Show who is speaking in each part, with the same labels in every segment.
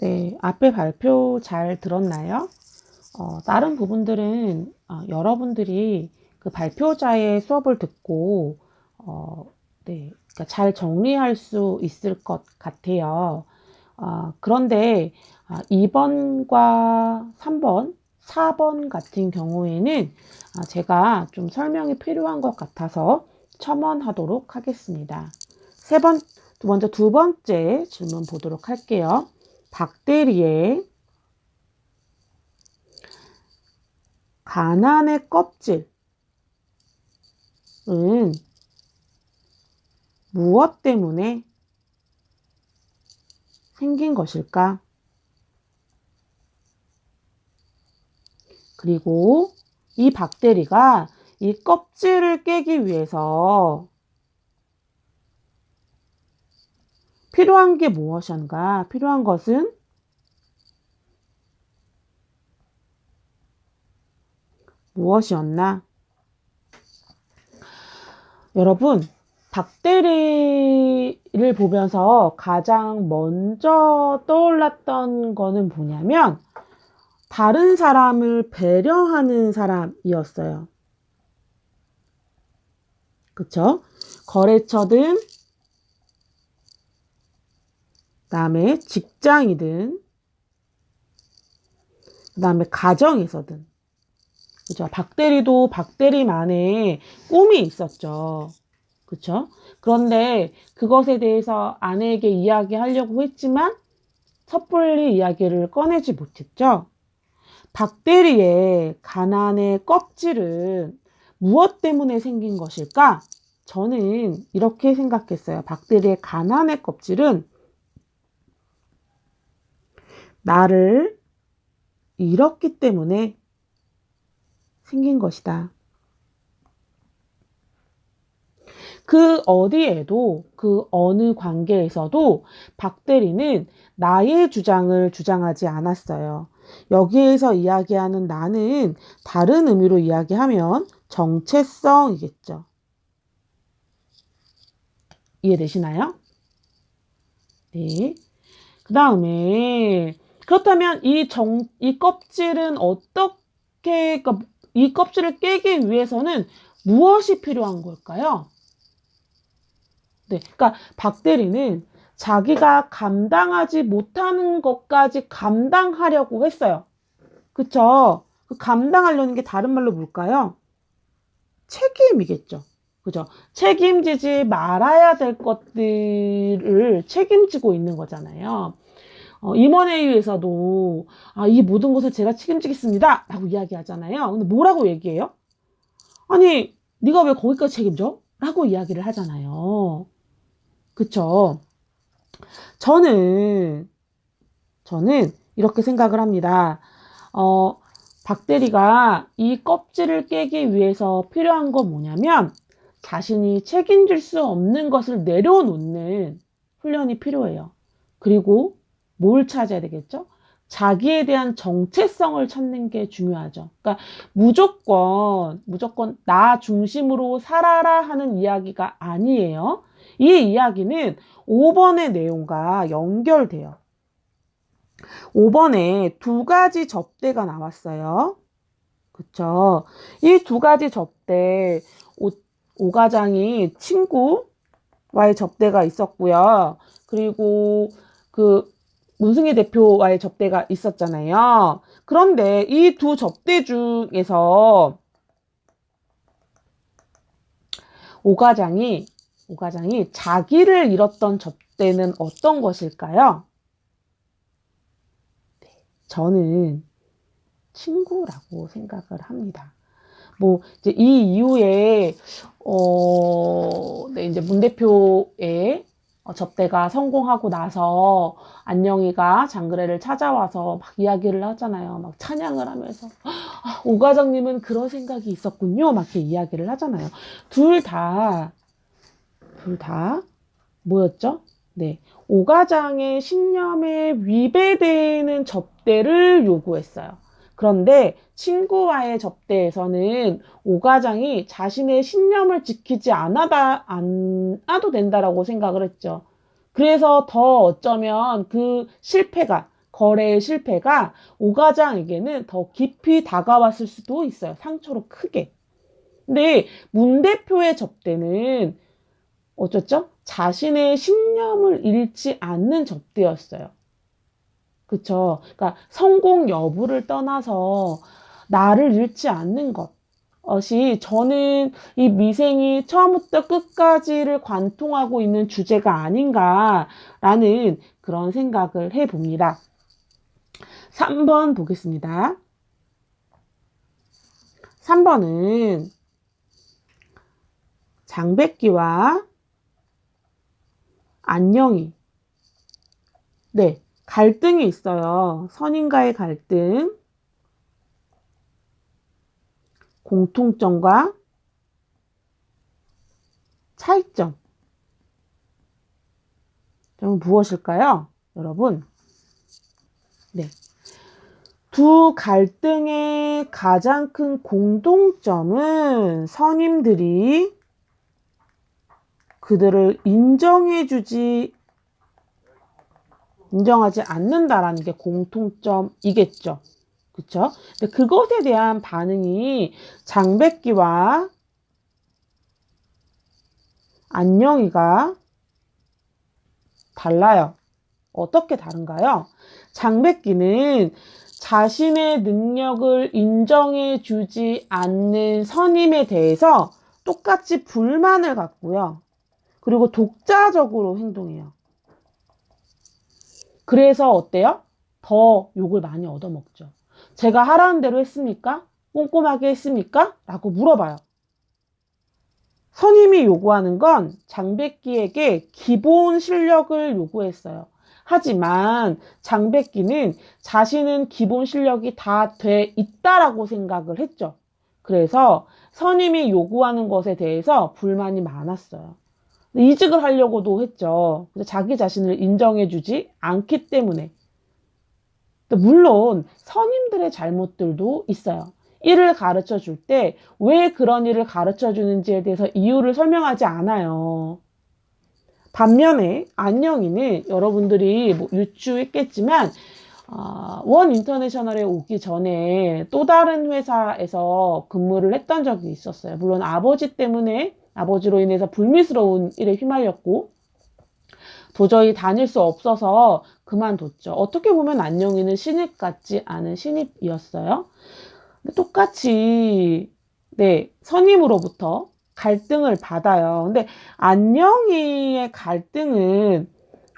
Speaker 1: 네, 앞에 발표 잘 들었나요? 어, 다른 부분들은 어, 여러분들이 그 발표자의 수업을 듣고 어, 네, 그러니까 잘 정리할 수 있을 것 같아요. 아, 그런데 아, 2번과 3번, 4번 같은 경우에는 아, 제가 좀 설명이 필요한 것 같아서 첨언하도록 하겠습니다. 세 번, 먼저 두 번째 질문 보도록 할게요. 박대리의 가난의 껍질은 무엇 때문에 생긴 것일까? 그리고 이 박대리가 이 껍질을 깨기 위해서 필요한 게 무엇인가? 필요한 것은 무엇이었나? 여러분, 박대리를 보면서 가장 먼저 떠올랐던 거는 뭐냐면, 다른 사람을 배려하는 사람이었어요. 그쵸? 거래처든, 그 다음에 직장이든, 그 다음에 가정에서든, 그죠? 박대리도 박대리만의 꿈이 있었죠. 그쵸? 그런데 그것에 대해서 아내에게 이야기하려고 했지만 섣불리 이야기를 꺼내지 못했죠. 박대리의 가난의 껍질은 무엇 때문에 생긴 것일까? 저는 이렇게 생각했어요. 박대리의 가난의 껍질은 나를 잃었기 때문에 생긴 것이다. 그 어디에도 그 어느 관계에서도 박대리는 나의 주장을 주장하지 않았어요. 여기에서 이야기하는 나는 다른 의미로 이야기하면 정체성이겠죠. 이해되시나요? 네. 그 다음에 그렇다면 이 정, 이 껍질은 어떻게, 그러니까 이 껍질을 깨기 위해서는 무엇이 필요한 걸까요? 네, 그러니까 박대리는 자기가 감당하지 못하는 것까지 감당하려고 했어요. 그쵸? 그 감당하려는 게 다른 말로 뭘까요? 책임이겠죠. 그죠? 책임지지 말아야 될 것들을 책임지고 있는 거잖아요. 어, 임원회의에서도 아, 이 모든 것을 제가 책임지겠습니다. 라고 이야기하잖아요. 근데 뭐라고 얘기해요? 아니, 네가 왜 거기까지 책임져? 라고 이야기를 하잖아요. 그쵸? 저는, 저는 이렇게 생각을 합니다. 어, 박대리가 이 껍질을 깨기 위해서 필요한 건 뭐냐면 자신이 책임질 수 없는 것을 내려놓는 훈련이 필요해요. 그리고 뭘 찾아야 되겠죠? 자기에 대한 정체성을 찾는 게 중요하죠. 그러니까 무조건, 무조건 나 중심으로 살아라 하는 이야기가 아니에요. 이 이야기는 5번의 내용과 연결돼요. 5번에 두 가지 접대가 나왔어요. 그쵸? 이 두 가지 접대, 오, 오과장이 친구와의 접대가 있었고요. 그리고 그 문승희 대표와의 접대가 있었잖아요. 그런데 이 두 접대 중에서 오과장이 오과장이 자기를 잃었던 접대는 어떤 것일까요? 네, 저는 친구라고 생각을 합니다. 뭐 이제 이 이후에 어, 네, 이제 문 대표의 어, 접대가 성공하고 나서 안녕이가 장그래를 찾아와서 막 이야기를 하잖아요. 막 찬양을 하면서 아, 오 과장님은 그런 생각이 있었군요. 막 이렇게 이야기를 하잖아요. 둘 다 둘 다 뭐였죠? 네, 오 과장의 신념에 위배되는 접대를 요구했어요. 그런데 친구와의 접대에서는 오 과장이 자신의 신념을 지키지 않아다, 않아도 된다라고 생각을 했죠. 그래서 더 어쩌면 그 실패가 거래의 실패가 오가장에게는 더 깊이 다가왔을 수도 있어요. 상처로 크게. 근데 문 대표의 접대는 어쩌죠? 자신의 신념을 잃지 않는 접대였어요. 그쵸? 그러니까 성공 여부를 떠나서 나를 잃지 않는 것이 저는 이 미생이 처음부터 끝까지를 관통하고 있는 주제가 아닌가라는 그런 생각을 해 봅니다. 3번 보겠습니다. 3번은 장백기와 안녕이 네, 갈등이 있어요. 선인과의 갈등, 공통점과 차이점. 점 무엇일까요? 여러분. 네. 두 갈등의 가장 큰 공동점은 선임들이 그들을 인정해주지 인정하지 않는다라는 게 공통점이겠죠. 그쵸? 근데 그것에 대한 반응이 장백기와 안녕이가 달라요. 어떻게 다른가요? 장백기는 자신의 능력을 인정해 주지 않는 선임에 대해서 똑같이 불만을 갖고요. 그리고 독자적으로 행동해요. 그래서 어때요? 더 욕을 많이 얻어먹죠. 제가 하라는 대로 했습니까? 꼼꼼하게 했습니까? 라고 물어봐요. 선임이 요구하는 건 장백기에게 기본 실력을 요구했어요. 하지만 장백기는 자신은 기본 실력이 다 돼 있다라고 생각을 했죠. 그래서 선임이 요구하는 것에 대해서 불만이 많았어요. 이직을 하려고도 했죠. 자기 자신을 인정해주지 않기 때문에. 물론 선임들의 잘못들도 있어요. 일을 가르쳐 줄 때 왜 그런 일을 가르쳐 주는지에 대해서 이유를 설명하지 않아요. 반면에 안녕이는 여러분들이 뭐 유추했겠지만 어, 원 인터내셔널에 오기 전에 또 다른 회사에서 근무를 했던 적이 있었어요. 물론 아버지 때문에 아버지로 인해서 불미스러운 일에 휘말렸고 도저히 다닐 수 없어서 그만뒀죠. 어떻게 보면 안녕이는 신입 같지 않은 신입이었어요. 똑같이 네 선임으로부터 갈등을 받아요. 근데 안녕이의 갈등은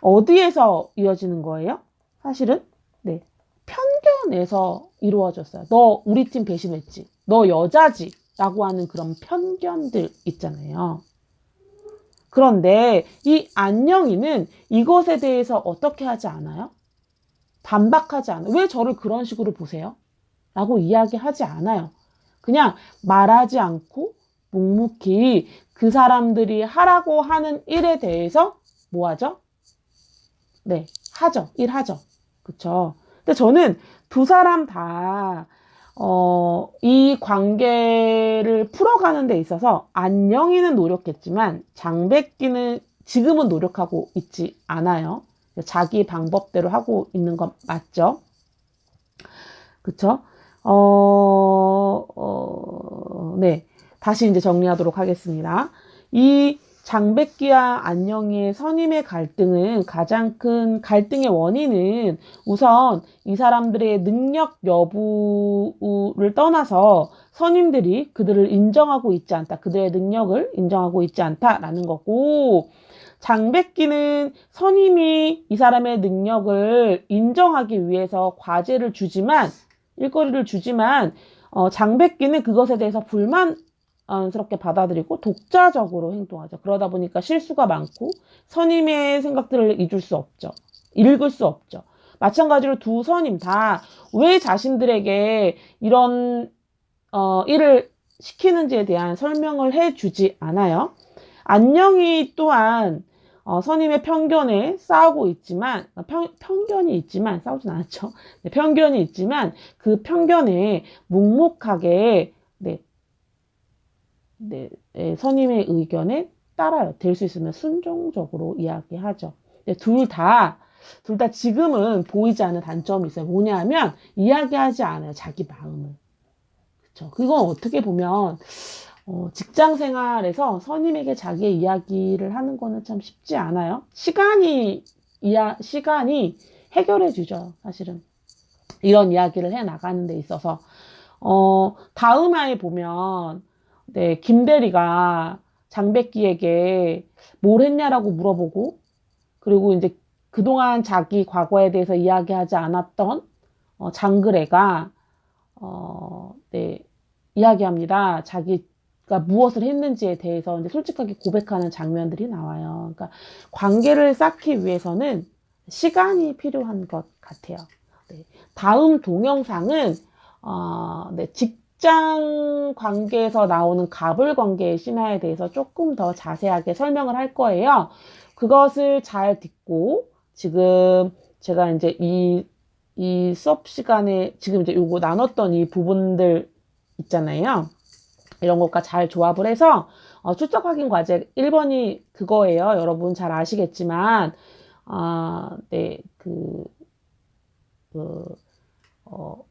Speaker 1: 어디에서 이어지는 거예요? 사실은 네 편견에서 이루어졌어요. 너 우리 팀 배신했지. 너 여자지. 라고 하는 그런 편견들 있잖아요. 그런데 이 안녕이는 이것에 대해서 어떻게 하지 않아요? 반박하지 않아요. 왜 저를 그런 식으로 보세요? 라고 이야기하지 않아요. 그냥 말하지 않고 묵묵히 그 사람들이 하라고 하는 일에 대해서 뭐 하죠? 네, 하죠. 일하죠. 그쵸? 근데 저는 두 사람 다 어, 이 관계를 풀어가는 데 있어서 안녕이는 노력했지만 장백기는 지금은 노력하고 있지 않아요. 자기 방법대로 하고 있는 건 맞죠? 그쵸? 어, 어, 네. 다시 이제 정리하도록 하겠습니다. 이 장백기와 안녕이의 선임의 갈등은 가장 큰 갈등의 원인은 우선 이 사람들의 능력 여부를 떠나서 선임들이 그들을 인정하고 있지 않다. 그들의 능력을 인정하고 있지 않다라는 거고 장백기는 선임이 이 사람의 능력을 인정하기 위해서 과제를 주지만 일거리를 주지만 어, 장백기는 그것에 대해서 불만 자연스럽게 받아들이고 독자적으로 행동하죠. 그러다 보니까 실수가 많고 선임의 생각들을 잊을 수 없죠. 읽을 수 없죠. 마찬가지로 두 선임 다 왜 자신들에게 이런 어, 일을 시키는지에 대한 설명을 해주지 않아요. 안녕이 또한 어, 선임의 편견에 싸우고 있지만 편, 편견이 있지만 싸우진 않았죠. 네, 편견이 있지만 그 편견에 묵묵하게 네, 네, 네, 선임의 의견에 따라요. 될 수 있으면 순종적으로 이야기하죠. 둘 다 둘 다 지금은 보이지 않는 단점이 있어요. 뭐냐면 이야기하지 않아요. 자기 마음을. 그렇죠. 그건 어떻게 보면 어, 직장 생활에서 선임에게 자기의 이야기를 하는 거는 참 쉽지 않아요. 시간이 이야 시간이 해결해 주죠. 사실은 이런 이야기를 해 나가는 데 있어서 어, 다음 화에 보면 네, 김대리가 장백기에게 뭘 했냐라고 물어보고 그리고 이제 그동안 자기 과거에 대해서 이야기하지 않았던 어, 장그래가 어, 네, 이야기합니다. 자기가 무엇을 했는지에 대해서 이제 솔직하게 고백하는 장면들이 나와요. 그러니까 관계를 쌓기 위해서는 시간이 필요한 것 같아요. 네. 다음 동영상은 어, 네, 직 장 관계에서 나오는 갑을 관계의 신화에 대해서 조금 더 자세하게 설명을 할 거예요. 그것을 잘 듣고 지금 제가 이제 이, 이 수업 시간에 지금 이제 요거 나눴던 이 부분들 있잖아요. 이런 것과 잘 조합을 해서 어, 출석 확인 과제 1번이 그거예요. 여러분 잘 아시겠지만 아, 네, 그, 그, 어,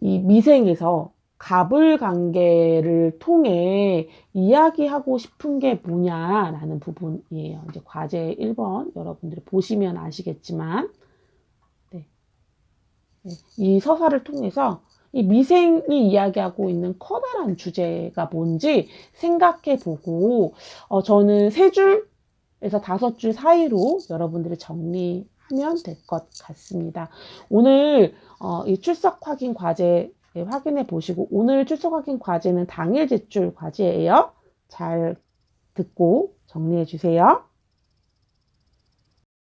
Speaker 1: 이 미생에서 갑을 관계를 통해 이야기하고 싶은 게 뭐냐라는 부분이에요. 이제 과제 1번 여러분들이 보시면 아시겠지만, 네. 네. 이 서사를 통해서 이 미생이 이야기하고 있는 커다란 주제가 뭔지 생각해 보고, 어, 저는 세 줄에서 다섯 줄 사이로 여러분들이 정리하면 될 것 같습니다. 오늘 어, 이 출석 확인 과제 확인해 보시고 오늘 출석 확인 과제는 당일 제출 과제예요. 잘 듣고 정리해 주세요.